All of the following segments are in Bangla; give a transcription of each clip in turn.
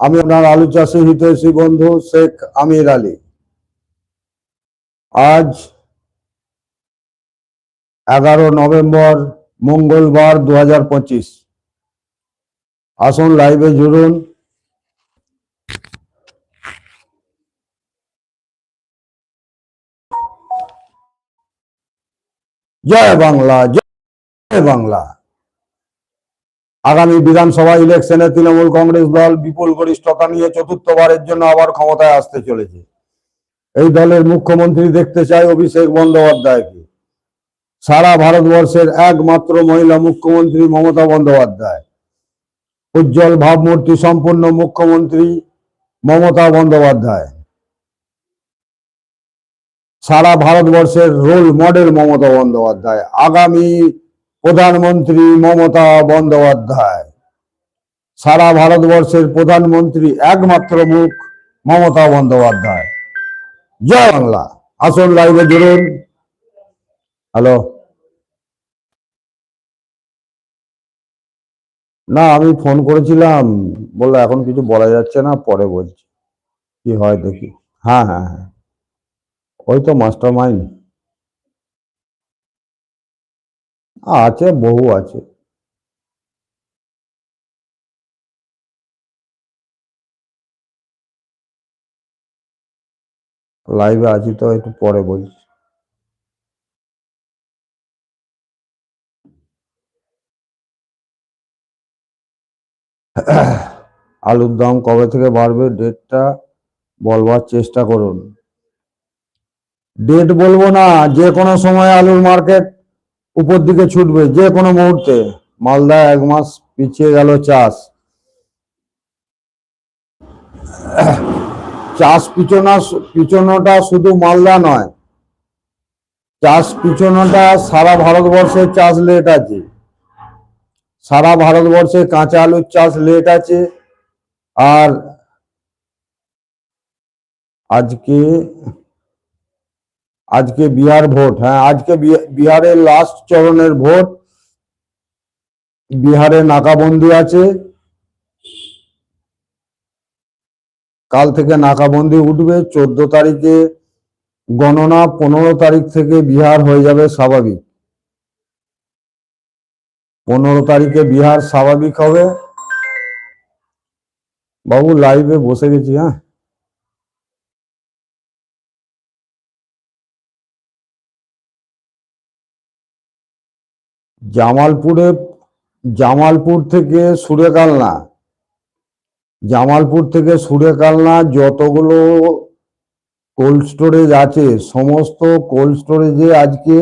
আমি আপনার আলু চাষি হিতৈষী বন্ধু শেখ আমির আলী। আজ এগারো নভেম্বর, মঙ্গলবার দু হাজার পঁচিশ। আসুন লাইভে জুড়ুন। জয় বাংলা জয় বাংলা। আগামী বিধানসভা ইলেকশনে তৃণমূল কংগ্রেস দল বিপুল গরিষ্ঠতা নিয়ে চতুর্থবারের জন্য আবার ক্ষমতায় আসতে চলেছে। এই দলের মুখ্যমন্ত্রী দেখতে চায় অভিষেক বন্দ্যোপাধ্যায়কে। সারা ভারতবর্ষের একমাত্র মহিলা মুখ্যমন্ত্রী মমতা বন্দ্যোপাধ্যায়। উজ্জ্বল ভাবমূর্তি সম্পন্ন মুখ্যমন্ত্রী মমতা বন্দ্যোপাধ্যায়। সারা ভারতবর্ষের রোল মডেল মমতা বন্দ্যোপাধ্যায়। আগামী প্রধানমন্ত্রী মমতা বন্দ্যোপাধ্যায়। সারা ভারতবর্ষের প্রধানমন্ত্রী একমাত্র মুখ মমতা বন্দ্যোপাধ্যায়। জয় বাংলা। আসুন লাইভে জুড়ুন। হ্যালো না, আমি ফোন করেছিলাম। বলল এখন কিছু বলা যাচ্ছে না, পরে বলছি। কি হয় দেখি। হ্যাঁ হ্যাঁ হ্যাঁ। ওই তো মাস্টার মাইন্ড আছে, বহু আছে। লাইভে আছি তো, একটু পরে বলছি। আলুর দাম কবে থেকে বাড়বে? ডেটটা বলবার চেষ্টা করুন। ডেট বলব না, যে কোনো সময় আলুর মার্কেট উপর দিকে ছুটবে যে কোনো মুহূর্তে। মালদা এক মাস পিছিয়ে গেল চাষ। চাষ পিছনা পিছনোটা শুধু মালদা নয়। চাষ পিছনোটা সারা ভারতবর্ষের চাষ লেট আছে। সারা ভারতবর্ষে কাঁচা আলুর চাষ লেট আছে। আর আজকে আজকে বিহার ভোট হ্যাঁ আজকে বিহারের লাস্ট চরণের ভোট। বিহারে নাকাবন্দি আছে। কাল থেকে নাকাবন্দি উঠবে। চোদ্দ তারিখে গণনা, পনেরো তারিখ থেকে বিহার হয়ে যাবে স্বাভাবিক। পনেরো তারিখে বিহার স্বাভাবিক হবে। বাবু লাইভে বসে গেছি হ্যাঁ? জামালপুরে, জামালপুর থেকে সুরেকালনা জামালপুর থেকে সুরেকালনা যতগুলো কোল্ড স্টোরেজ আছে, সমস্ত কোল্ড স্টোরেজে আজকে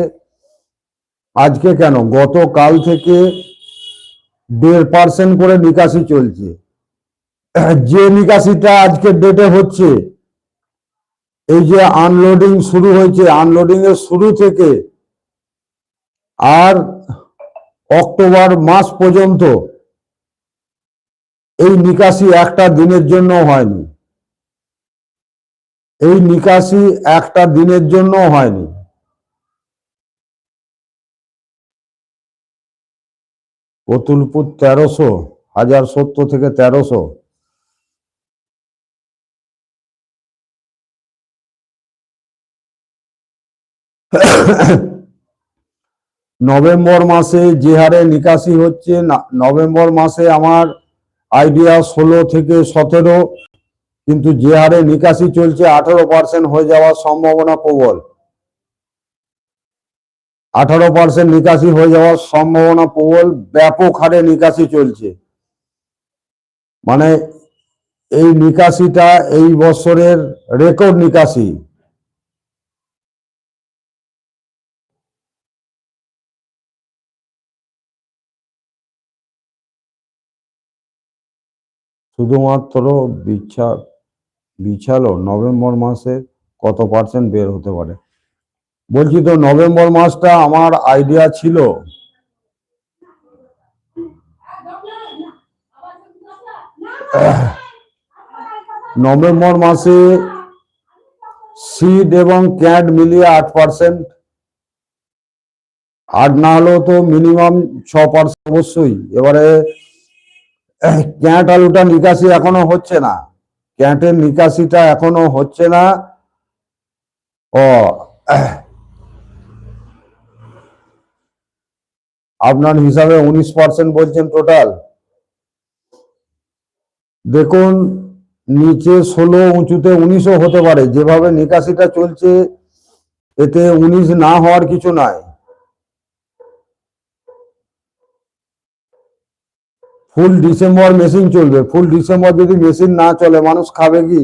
আজকে কেন? গতকাল থেকে দেড় পার্সেন্ট করে নিকাশি চলছে। যে নিকাশিটা আজকের ডেটে হচ্ছে, এই যে আনলোডিং শুরু হয়েছে আনলোডিং এর শুরু থেকে আর অক্টোবর মাস পর্যন্ত এই নিকাশি একটা দিনের জন্য হয়নি। এই নিকাশি একটা দিনের জন্য হয়নি। কতুলপুর তেরোশো, হাজার সত্তর থেকে তেরোশো। নভেম্বর মাসে যে হারে নিকাশি হচ্ছে নভেম্বর মাসে আমার আইডিয়া ষোলো থেকে সতেরো, কিন্তু যে হারে নিকাশি চলছে, আঠারো পার্সেন্ট হয়ে যাওয়ার সম্ভাবনা প্রবল। আঠারো পার্সেন্ট নিকাশি হয়ে যাওয়ার সম্ভাবনা প্রবল, ব্যাপক হারে নিকাশি চলছে। মানে এই নিকাশিটা এই বছরের রেকর্ড নিকাশি। শুধুমাত্র বিছা, বিছালো নভেম্বর মাসে কত পার্সেন্ট বের হতে পারে? বলছি তো নভেম্বর মাসটা আমার আইডিয়া ছিল। নভেম্বর মাসে সিড এবং ক্যাড মিলিয়ে আট পার্সেন্ট আট না হলেও তো মিনিমাম ছ পার্সেন্ট অবশ্যই। এবারে ক্যাট আলুটা নিকাশি এখনও হচ্ছে না। ক্যাটের নিকাশিটা এখনও হচ্ছে না। ও, আপনার হিসাবে উনিশ পার্সেন্ট বলছেন টোটাল দেখুন, নিচে ষোলো, উঁচুতে উনিশও হতে পারে। যেভাবে নিকাশিটা চলছে, এতে উনিশ না হওয়ার কিছু নাই। ফুল ডিসেম্বর মেশিন চলবে। ফুল ডিসেম্বর যদি মেশিন না চলে, মানুষ খাবে কি?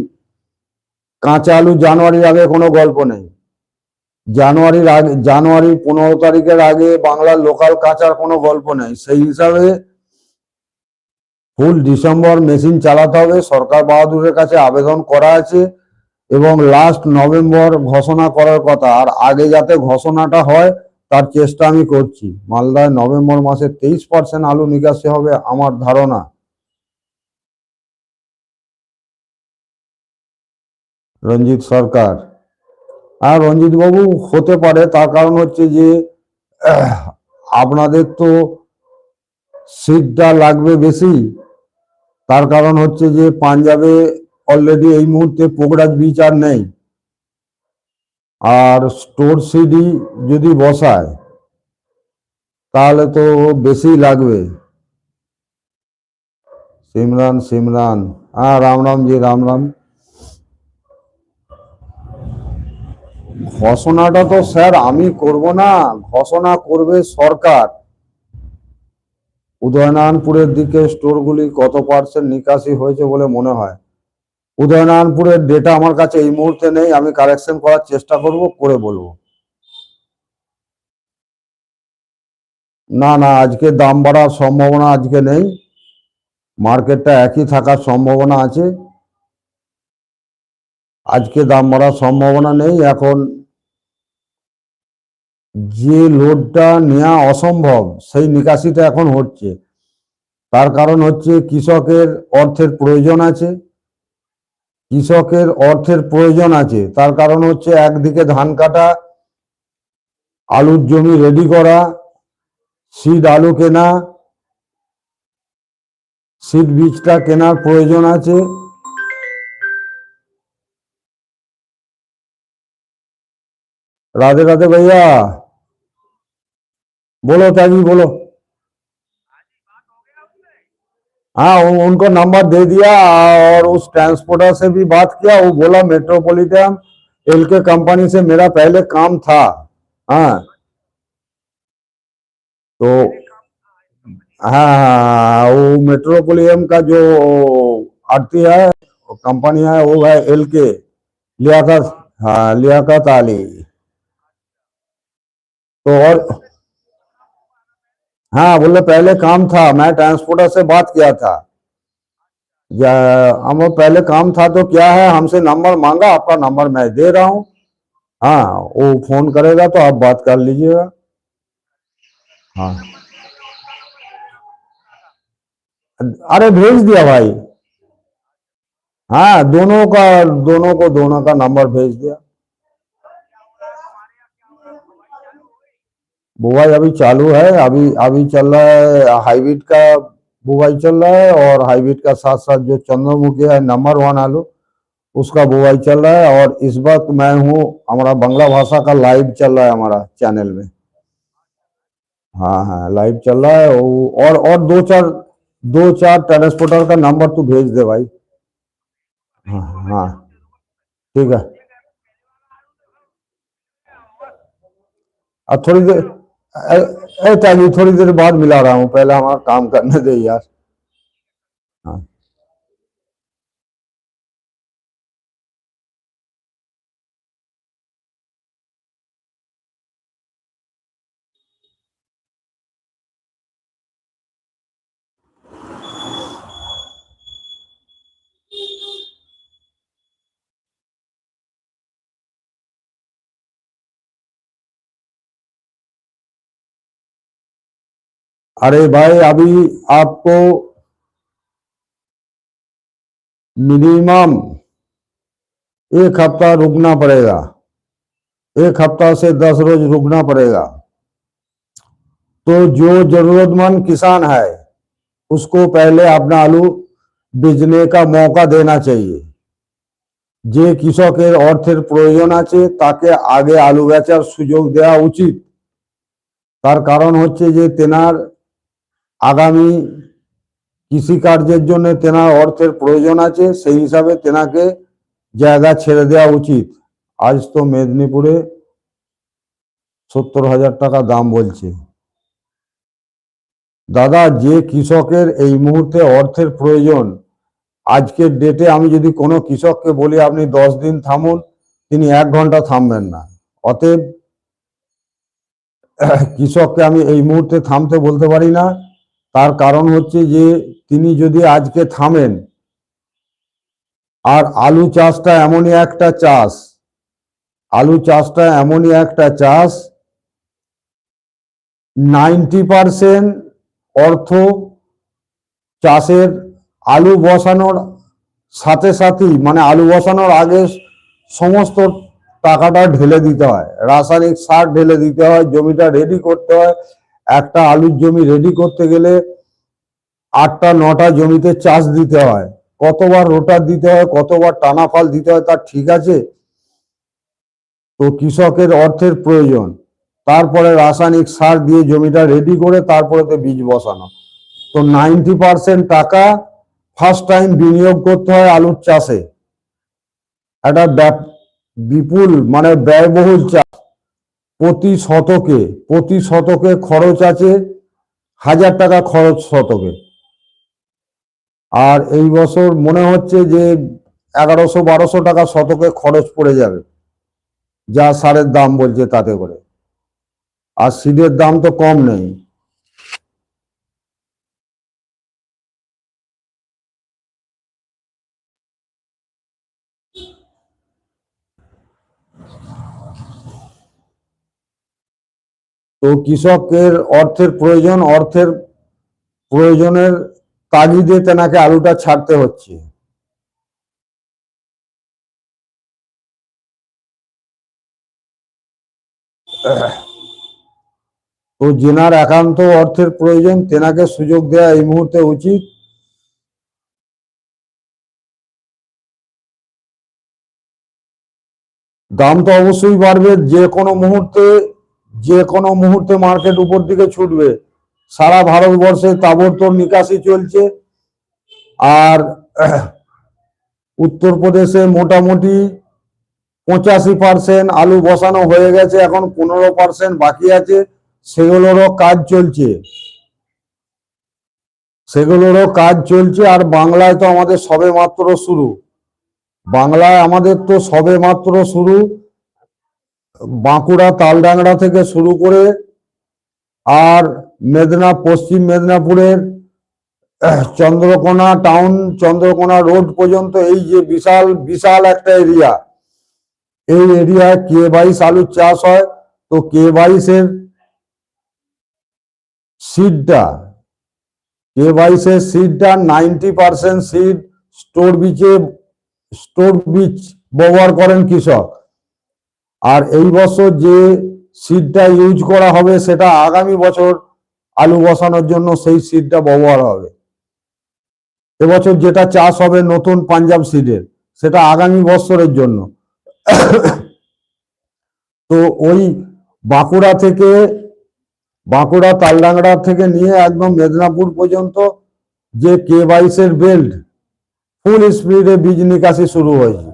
কাঁচা আলু জানুয়ারির আগে কোনো গল্প নেই। জানুয়ারির আগে, জানুয়ারি পনেরো তারিখের আগে বাংলার লোকাল কাঁচার কোনো গল্প নেই। সেই হিসাবে ফুল ডিসেম্বর মেশিন চালাতে হবে। সরকার বাহাদুরের কাছে আবেদন করা আছে এবং লাস্ট নভেম্বর ঘোষণা করার কথা। আর আগে যাতে ঘোষণাটা হয় তার চেষ্টা আমি করছি। মালদায় নভেম্বর মাসে তেইশ পার্সেন্ট আলু নিকাশি হবে আমার ধারণা। রঞ্জিত সরকার। আর রঞ্জিত বাবু হতে পারে। তার কারণ হচ্ছে যে আপনাদের তো সিটটা লাগবে বেশি। তার কারণ হচ্ছে যে, পাঞ্জাবে অলরেডি এই মুহূর্তে পোগরাজ বিচ আর নেই। আর স্টোর সিডি যদি বসায়, তাহলে তো বেশি লাগবে। সিমরান সিমরান। হ্যাঁ রাম রাম জি, রাম রাম। ঘোষণাটা তো স্যার আমি করব না, ঘোষণা করবে সরকার। উদয়নারায়ণপুরের দিকে স্টোরগুলি কত পার্সেন্ট নিকাশি হয়েছে বলে মনে হয়। উদয়নারায়ণপুরের ডেটা আমার কাছে এই মুহূর্তে নেই, আমি কারেকশন করার চেষ্টা করব, করে বলব। না না, আজকে দাম বাড়ার সম্ভাবনা আজকে নেই। মার্কেটটা একই থাকার সম্ভাবনা আছে। আজকে দাম বাড়ার সম্ভাবনা নেই, এখন যে লোডটা নেওয়া অসম্ভব, সেই নিকাশিটা এখন হচ্ছে। তার কারণ হচ্ছে কৃষকের অর্থের প্রয়োজন আছে। কৃষকের অর্থের প্রয়োজন আছে। তার কারণ হচ্ছে একদিকে ধান কাটা, আলুর জমি রেডি করা সিড আলু কেনা সিড বীজটা কেনার প্রয়োজন আছে। রাধে রাধে ভাইয়া। বলো তাই বলো। हाँ उन- उनको नंबर दे दिया और उस ट्रांसपोर्टर से भी बात किया। वो बोला मेट्रोपॉलिटन एल के कंपनी से मेरा पहले काम था। हाँ। तो हाँ हाँ, वो मेट्रोपोलियम का जो आरती है कंपनी है वो है एल के लियाकत हाँ लियाकत अली तो और हाँ बोले पहले काम था, मैं ट्रांसपोर्टर से बात किया था। हम पहले काम था तो क्या है, हमसे नंबर मांगा, आपका नंबर मैं दे रहा हूँ। हाँ वो फ़ोन करेगा तो आप बात कर लीजिएगा। हाँ। अरे, भेज दिया भाई। हाँ दोनों का, दोनों को, दोनों का नंबर भेज दिया। बुआई अभी चालू है, अभी अभी चल रहा है हाईब्रिड का बुआई चल रहा है और हाईब्रिड का साथ साथ जो चंद्रमुखी है, नंबर वन आलू, उसका बुआई चल रहा है और इस वक्त मैं हूँ, हमारा बंगला भाषा का लाइव चल रहा है हमारा चैनल में। हाँ हाँ लाइव चल रहा है और और दो चार दो चार ट्रांसपोर्टर का नंबर तू भेज दे भाई। हाँ हाँ ठीक है। अब थोड़ी देर ए थोड़ी देर बाद मिला रहा हूँ पहले हमारा काम करने दे यार। अरे भाई अभी आपको मिनिमम एक हफ्ता रुकना पड़ेगा एक हफ्ता से दस रोज रुकना पड़ेगा तो जो जरूरतमंद किसान है उसको पहले अपना आलू बेचने का मौका देना चाहिए যে কৃষকের অর্থের প্রয়োজন আছে তাকে আগে আলু বেচার সুযোগ দেওয়া উচিত তার কারণ হচ্ছে যে তেনার আগামী কৃষিকার্যের জন্য তেনার অর্থের প্রয়োজন আছে, সেই হিসাবে তেনাকে জায়গা ছেড়ে দেওয়া উচিত। আজ তো মেদিনীপুরে সত্তর হাজার টাকা দাম বলছে। দাদা, যে কৃষকের এই মুহূর্তে অর্থের প্রয়োজন, আজকের ডেটে আমি যদি কোনো কৃষককে বলি, আপনি দশ দিন থামুন, তিনি এক ঘণ্টা থামবেন না। অতএব, কৃষককে আমি এই মুহূর্তে থামতে বলতে পারি না। তার কারণ হচ্ছে যে তিনি যদি আজকে থামেন, আর আলু চাষটা এমনই একটা চাষ, আলু চাষটা এমনই একটা চাষ, নাইনটি পারসেন্ট অর্থ চাষের আলু বসানোর সাথে সাথেই মানে আলু বসানোর আগে সমস্ত টাকাটা ঢেলে দিতে হয়, রাসায়নিক সার ঢেলে দিতে হয়, জমিটা রেডি করতে হয় একটা আলুর জমি রেডি করতে গেলে আটটা, নটা জমিতে চাষ দিতে হয়। কতবার রোটার দিতে হয়, কতবার টানা ফাল দিতে হয়, তার ঠিক আছে। তো কৃষকের অর্থের প্রয়োজন। তারপরে রাসায়নিক সার দিয়ে জমিটা রেডি করে তারপরে তো বীজ বসানো। তো নাইনটি পার্সেন্ট টাকা ফার্স্ট টাইম বিনিয়োগ করতে হয় আলুর চাষে। একটা বিপুল মানে ব্যয়বহুল চাষ প্রতি শতকে প্রতি শতকে খরচ আছে হাজার টাকা খরচ শতকে। আর এই বছর মনে হচ্ছে যে এগারোশো বারোশো টাকা শতকে খরচ পড়ে যাবে, যা সারের দাম বলছে তাতে করে। আর সিডের দাম তো কম নেই। কৃষকের অর্থের প্রয়োজন, অর্থের প্রয়োজনের তাগিদে তেনাকে আলুটা ছাড়তে হচ্ছে। তো জেনার একান্ত অর্থের প্রয়োজন, তেনাকে সুযোগ দেওয়া এই মুহূর্তে উচিত। দাম তো অবশ্যই বাড়বে, যে কোনো মুহূর্তে যে কোনো মুহূর্তে মার্কেট উপর দিকে ছুটবে। সারা ভারতবর্ষে তাবড়তোড় নিকাশি চলছে। আর উত্তরপ্রদেশে মোটামুটি পঁচাশি পার্সেন্ট আলু বসানো হয়ে গেছে, এখন পনেরো পার্সেন্ট বাকি আছে। সেগুলোরও কাজ চলছে। সেগুলোরও কাজ চলছে, আর বাংলায় তো আমাদের সবে মাত্র শুরু। বাংলায় আমাদের তো সবে মাত্র শুরু। বাঁকুড়া তালডাংরা থেকে শুরু করে আর মেদিনা, পশ্চিম মেদিনীপুরের চন্দ্রকোনা টাউন, চন্দ্রকোনা রোড পর্যন্ত এই যে বিশাল বিশাল একটা এরিয়া, এই এরিয়ায় কে বাইশ আলুর চাষ হয়, তো কে বাইশের সিডটা, কে বাইশের সিডটা নাইনটি পার্সেন্ট সিড, স্টোর বিচে স্টোর বীজ ব্যবহার করেন কৃষক। আর এই বছর যে সিডটা ইউজ করা হবে, সেটা আগামী বছর আলু বসানোর জন্য সেই সিডটা ব্যবহার হবে। এবছর যেটা চাষ হবে নতুন পাঞ্জাব সিডের সেটা আগামী বছরের জন্য। তো ওই বাঁকুড়া থেকে, বাঁকুড়া, তালডাংরা থেকে নিয়ে একদম মেদিনীপুর পর্যন্ত যে কে বাইশের বেল্ট ফুল স্পিডে বীজ নিকাশি শুরু হয়েছে।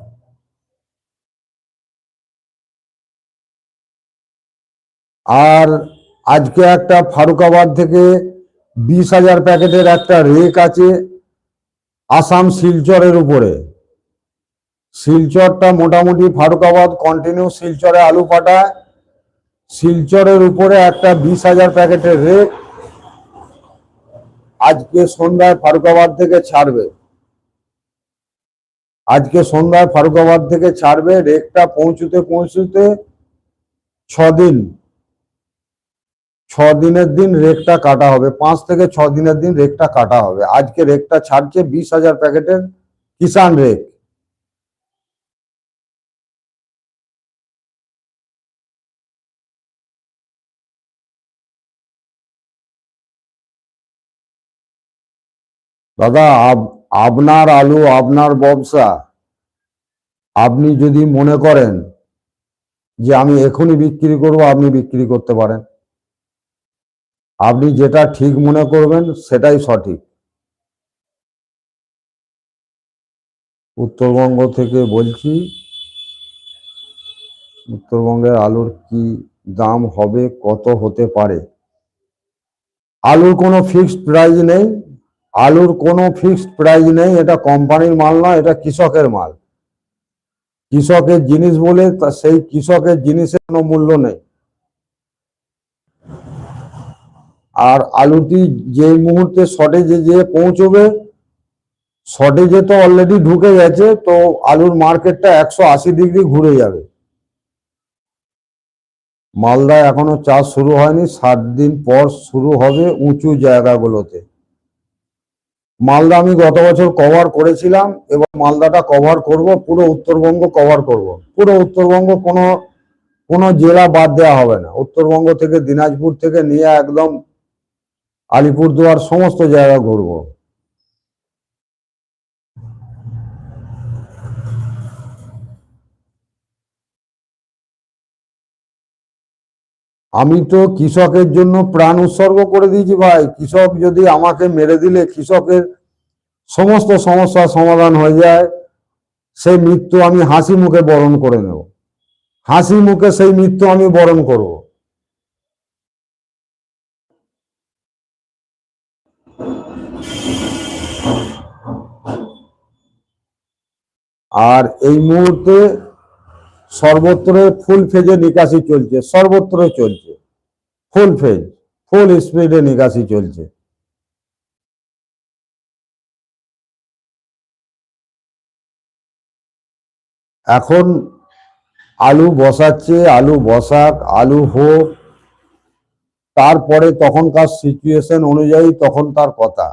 আর আজকে একটা ফারুকাবাদ থেকে বিশ হাজার প্যাকেটের একটা রেক আছে আসাম শিলচরের উপরে। শিলচরটা মোটামুটি ফারুকাবাদ কন্টিনিউ শিলচরে আলু পাঠায় শিলচরের উপরে একটা বিশ হাজার প্যাকেটের রেক আজকে সন্ধ্যায় ফারুকাবাদ থেকে ছাড়বে। আজকে সন্ধ্যায় ফারুকাবাদ থেকে ছাড়বে, রেকটা পৌঁছতে পৌঁছতে ছ দিন ছ দিনের দিন রেকটা কাটা হবে, পাঁচ থেকে ছ দিনের দিন রেকটা কাটা হবে। আজকে রেকটা ছাড়ছে বিশ হাজার প্যাকেটের কিষান রেক। দাদা আপ- আপনার আলু, আপনার ব্যবসা, আপনি যদি মনে করেন যে আমি এখনই বিক্রি করব, আপনি বিক্রি করতে পারেন। আপনি যেটা ঠিক মনে করবেন, সেটাই সঠিক। উত্তরবঙ্গ থেকে বলছি, উত্তরবঙ্গের আলুর কি দাম হবে, কত হতে পারে? আলুর কোনো ফিক্সড প্রাইস নেই, আলুর কোনো ফিক্সড প্রাইস নেই, এটা কোম্পানির মাল নয় এটা কৃষকের মাল। কৃষকের জিনিস বলে সেই কৃষকের জিনিসের কোনো মূল্য নেই। আর আলুটি যে মুহূর্তে শর্টেজে যে পৌঁছবে শর্টেজে তো অলরেডি ঢুকে গেছে, তো আলুর মার্কেটটা একশো আশি ডিগ্রি ঘুরে যাবে। মালদায় এখনও চাষ শুরু হয়নি সাত দিন পর শুরু হবে উঁচু জায়গাগুলোতে। মালদা আমি গত বছর কভার করেছিলাম এবং মালদাটা কভার করব, পুরো উত্তরবঙ্গ কভার করব। পুরো উত্তরবঙ্গ কোনো কোনো জেলা বাদ দেওয়া হবে না। উত্তরবঙ্গ থেকে দিনাজপুর থেকে নিয়ে একদম আলিপুরদুয়ার সমস্ত জায়গা ঘুরবো। আমি তো কৃষকের জন্য প্রাণ উৎসর্গ করে দিয়েছি ভাই। কৃষক যদি আমাকে মেরে দিলে কৃষকের সমস্ত সমস্যার সমাধান হয়ে যায়। সেই মৃত্যু আমি হাসি মুখে বরণ করে নেব। হাসি মুখে সেই মৃত্যু আমি বরণ করব। আর এই মুহূর্তে সর্বত্র ফুল ফেজে নিকাশি চলছে, সর্বত্র চলছে। ফুল ফেজ ফুল স্পিডে নিকাশি চলছে। এখন আলু বসাচ্ছে, আলু বসাক, আলু হোক, তারপরে তখনকার সিচুয়েশন অনুযায়ী তখন তার কথা।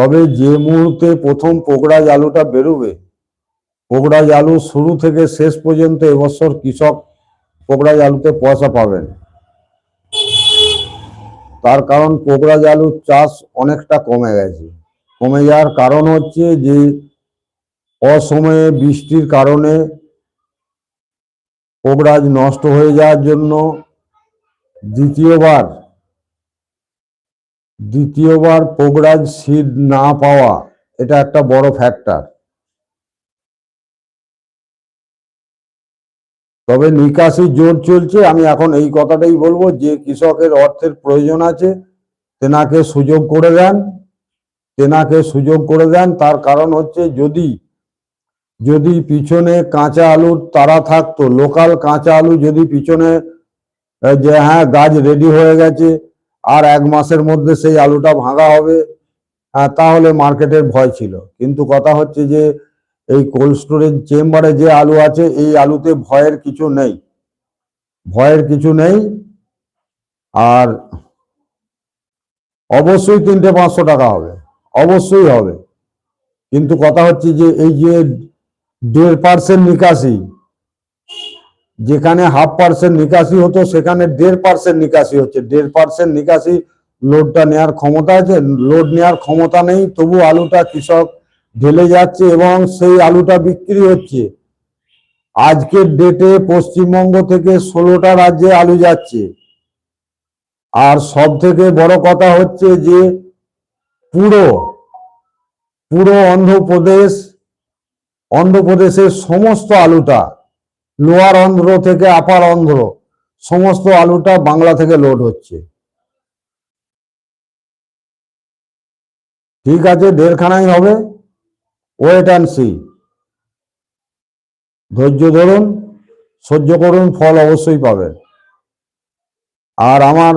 তবে যে মুহূর্তে প্রথম পোকড়াজ আলুটা বেরোবে পোকড়াজ আলু শুরু থেকে শেষ পর্যন্ত এবছর কৃষক পোকড়াজ আলুতে পয়সা পাবেন। তার কারণ পোকড়াজ আলুর চাষ অনেকটা কমে গেছে। কমে যাওয়ার কারণ হচ্ছে যে, অসময়ে বৃষ্টির কারণে পোকড়াজ নষ্ট হয়ে যাওয়ার জন্য দ্বিতীয়বার দ্বিতীয়বার পোকড়াজ সিড না পাওয়া, এটা একটা বড় ফ্যাক্টর তবে নিকাশি জোর চলছে, আমি এখন এই কথাটাই বলব, যে কৃষকের অর্থের প্রয়োজন আছে, তেনাকে সুযোগ করে দেন, তেনাকে সুযোগ করে দেন, তার কারণ হচ্ছে যদি যদি পিছনে কাঁচা আলুর তারা থাকতো, লোকাল কাঁচা আলু যদি পিছনে যে হ্যাঁ গাছ রেডি হয়ে গেছে আর এক মাসের মধ্যে সেই আলুটা ভাঙা হবে। হ্যাঁ তাহলে মার্কেটের ভয় ছিল। কিন্তু কথা হচ্ছে যে, এই কোল্ড স্টোরেজ চেম্বারে যে আলু আছে, এই আলুতে ভয়ের কিছু নেই। ভয়ের কিছু নেই। আর অবশ্যই তিনটে পাঁচশো টাকা হবে। অবশ্যই হবে। কিন্তু কথা হচ্ছে যে, এই যে দেড় পার্সেন্ট নিকাশি যেখানে হাফ পার্সেন্ট নিকাশি হতো, সেখানে দেড় পার্সেন্ট নিকাশি হচ্ছে। দেড় পার্সেন্ট নিকাশি লোডটা নেওয়ার ক্ষমতা আছে, লোড নেওয়ার ক্ষমতা নেই, তবু আলুটা কৃষক ঢেলে যাচ্ছে এবং সেই আলুটা বিক্রি হচ্ছে। আজকের ডেটে পশ্চিমবঙ্গ থেকে ষোলোটা রাজ্যে আলু যাচ্ছে। আর সব থেকে বড় কথা হচ্ছে যে, পুরো পুরো অন্ধ্রপ্রদেশ, অন্ধ্রপ্রদেশের সমস্ত আলুটা লোয়ার অন্ধ্র থেকে আপার অন্ধ্র, সমস্ত আলুটা বাংলা থেকে লোড হচ্ছে। ঠিক আছে, দেড়খানাই হবে। ওয়েট অ্যান্ড সি ধৈর্য ধরুন, সহ্য করুন, ফল অবশ্যই পাবেন। আর আমার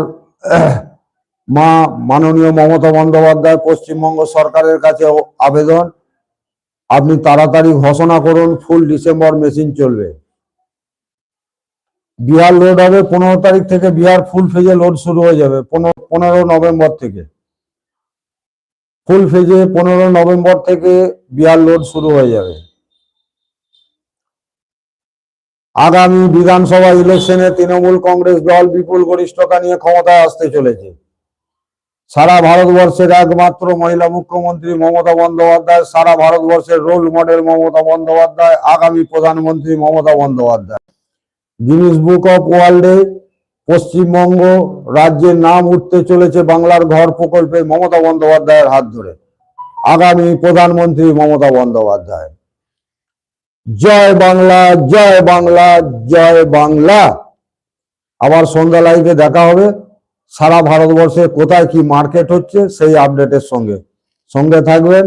মা মাননীয় মমতা বন্দ্যোপাধ্যায়, পশ্চিমবঙ্গ সরকারের কাছে আবেদন। আপনি তাড়াতাড়ি ঘোষণা করুন, ফুল ডিসেম্বর মেশিন চলবে। বিহার লোড হবে পনেরো তারিখ থেকে বিহার ফুল ফেজে লোড শুরু হয়ে যাবে, পনেরো নভেম্বর থেকে। ফুল ফেজে পনেরো নভেম্বর থেকে বিহার লোড শুরু হয়ে যাবে। আগামী বিধানসভা ইলেকশনে তৃণমূল কংগ্রেস দল বিপুল গরিষ্ঠতা নিয়ে ক্ষমতায় আসতে চলেছে। সারা ভারতবর্ষের একমাত্র মহিলা মুখ্যমন্ত্রী মমতা বন্দ্যোপাধ্যায়, সারা ভারতবর্ষের রোল মডেল মমতা বন্দ্যোপাধ্যায়, আগামী প্রধানমন্ত্রী Mamata Bandyopadhyay. Guinness book of ওয়ার্ল্ডে পশ্চিমবঙ্গ রাজ্যের নাম উঠতে চলেছে বাংলার ঘর প্রকল্পে মমতা বন্দ্যোপাধ্যায়ের হাত ধরে। আগামী প্রধানমন্ত্রী মমতা বন্দ্যোপাধ্যায়। জয় বাংলা জয় বাংলা জয় বাংলা। আবার সন্ধ্যা লাইভে দেখা হবে। সারা ভারতবর্ষে কোথায় কি মার্কেট হচ্ছে সেই আপডেটের সঙ্গে। সঙ্গে থাকবেন